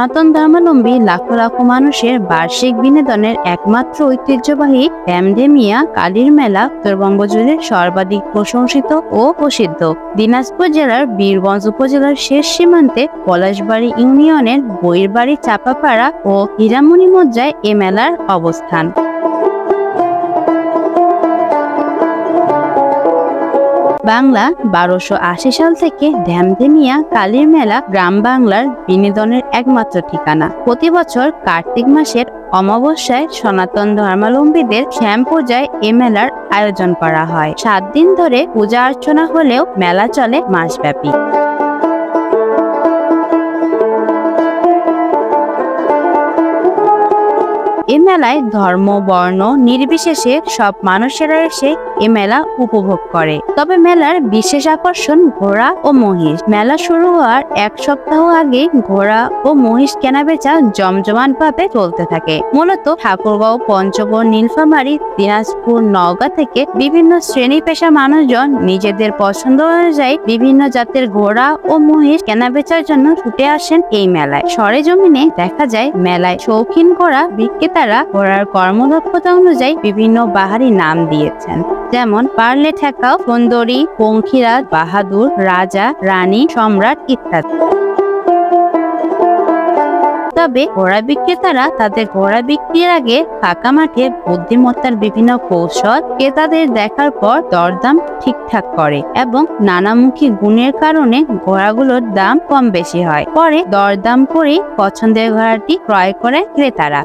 সনাতন ধর্মাবলম্বী লাখো লাখো মানুষের বার্ষিক বিনোদনের একমাত্র ঐতিহ্যবাহী ড্যামডেমিয়া কালীর মেলা উত্তরবঙ্গ জুড়ে সর্বাধিক প্রশংসিত ও প্রসিদ্ধ। দিনাজপুর জেলার বীরগঞ্জ উপজেলার শেষ সীমান্তে পলাশবাড়ি ইউনিয়নের বইরবাড়ি চাপাপাড়া ও হীরামণি মজ্জায় এ মেলার অবস্থান। বাংলা বারোশো আশি সাল থেকে ধ্যামধেমিয়া কালীর মেলা গ্রাম বাংলার বিনোদনের একমাত্র ঠিকানা। প্রতি বছর কার্তিক মাসের অমাবস্যায় সনাতন ধর্মাবলম্বীদের শ্যাম পূজায় এ মেলার আয়োজন করা হয়। সাত দিন ধরে পূজা অর্চনা হলেও মেলা চলে মাসব্যাপী। এ মেলায় ধর্ম, বর্ণ নির্বিশেষে সব মানুষেরা এসে এ মেলা উপভোগ করে। তবে মেলার বিশেষ আকর্ষণ ঘোড়া ও মহিষ। মেলা শুরু হওয়ার এক সপ্তাহ আগে ঘোড়া ও মহিষ কেনাবেচা জমজমাট ভাবে চলতে থাকে। মূলত ঠাকুরগাঁও, পঞ্চগড়, নীলফামারী, দিনাজপুর, নওগাঁ থেকে বিভিন্ন শ্রেণি পেশা মানুষজন নিজেদের পছন্দ অনুযায়ী বিভিন্ন জাতের ঘোড়া ও মহিষ কেনাবেচার জন্য ছুটে আসেন এই মেলায়। সরেজমিনে দেখা যায়, মেলায় শৌখিন করা বিক্রেতারা ঘোড়ার কর্মদক্ষতা অনুযায়ী বিভিন্ন বাহারি নাম দিয়েছেন। যেমন পার্লে ঠেকাও, সুন্দরী, পঙ্খিরাজ, বাহাদুর, রাজা, রানী, সম্রাট ইত্যাদি। তবে ঘোড়া বিক্রেতারা তাদের ঘোড়া বিক্রির আগে ফাঁকা মাঠে বুদ্ধিমত্তার বিভিন্ন কৌশল ক্রেতাদের দেখার পর দরদাম ঠিকঠাক করে এবং নানামুখী গুণের কারণে ঘোড়াগুলোর দাম কম বেশি হয়। পরে দরদাম করে পছন্দের ঘোড়াটি ক্রয় করে ক্রেতারা।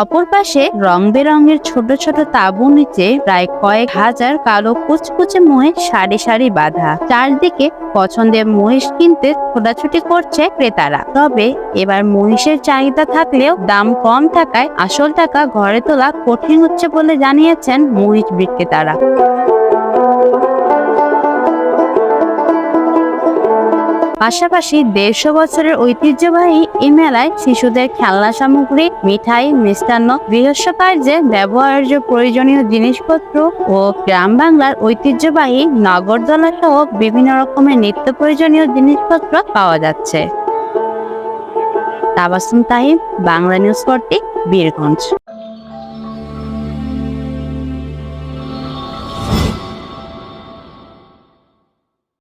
অপর পাশে রং বেরঙের ছোট ছোট তাঁবু নিচে প্রায় কয়েক হাজার কালো কুচকুচে মহিষ সারি সারি বাঁধা। চারদিকে পছন্দের মহিষ কিনতে ছোটাছুটি করছে ক্রেতারা। তবে এবার মহিষের চাহিদা থাকলেও দাম কম থাকায় আসল টাকা ঘরে তোলা কঠিন হচ্ছে বলে জানিয়েছেন মহিষ বিক্রেতারা। পাশাপাশি দেড়শো বছরের ঐতিহ্যবাহী এই মেলায় শিশুদের খেলনা সামগ্রী, মিঠাই, মিষ্টান্ন, গৃহস্থ কার্যে ব্যবহার্য প্রয়োজনীয় জিনিসপত্র ও গ্রাম বাংলার ঐতিহ্যবাহী নগরদোলা সহ বিভিন্ন রকমের নিত্য প্রয়োজনীয় জিনিসপত্র পাওয়া যাচ্ছে। Tabassum Tahim Bangla news forty, Birganj.